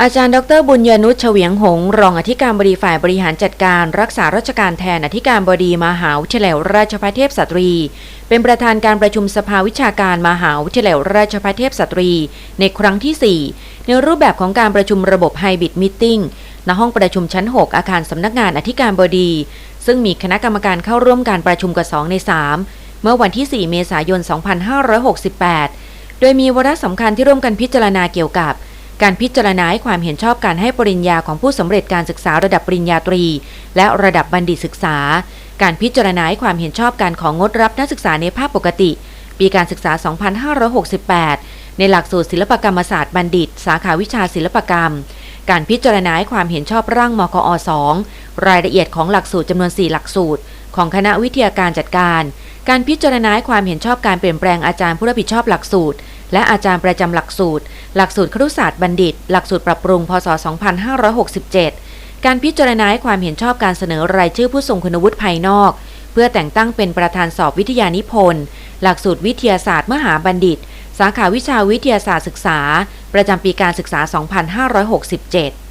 อาจารย์ดรบุญยนุชเฉวียงหง รองอธิการบดีฝ่ายบริหารจัดการ รักษาราชการแทนอธิการบดีมหาวิทยาลัยราชภัฏเทพสตรี เป็นประธานการประชุมสภาวิชาการมหาวิทยาลัยราชภัฏเทพสตรี ในครั้งที่ 4 ในรูปแบบของการประชุมระบบไฮบริดมิทติ้งณห้องประชุมชั้น 6 อาคารสำนักงานอธิการบดี ซึ่งมีคณะกรรมการเข้าร่วมการประชุมกว่า 2 ใน 3 เมื่อวันที่ 4 เมษายน 2568 โดยมีวาระสำคัญที่ร่วมกันพิจารณาเกี่ยวกับ การพิจารณาให้ความเห็นชอบการให้ปริญญาของผู้สำเร็จการศึกษาระดับปริญญาตรี และระดับบัณฑิตศึกษา การพิจารณาให้ความเห็นชอบการของงดรับนักศึกษาในภาคปกติ ปีการศึกษา 2568 ในหลักสูตรศิลปกรรมศาสตร์บัณฑิต สาขาวิชาศิลปกรรม การพิจารณาให้ความเห็นชอบร่างมกอ 2 รายละเอียดของหลักสูตรจำนวน 4 หลักสูตร ของคณะวิทยาการจัดการ การพิจารณาให้ความเห็นชอบการเปลี่ยนแปลงอาจารย์ผู้รับผิดชอบหลักสูตร และอาจารย์ประจำหลักสูตร หลักสูตรครุศาสตร์บัณฑิต หลักสูตรปรับปรุง พศ 2567 การพิจารณาให้ความเห็นชอบการเสนอรายชื่อผู้ทรงคุณวุฒิภายนอก เพื่อแต่งตั้งเป็นประธานสอบวิทยานิพนธ์ หลักสูตรวิทยาศาสตร์มหาบัณฑิต สาขาวิชาวิทยาศาสตร์ศึกษา ประจำปีการศึกษา 2567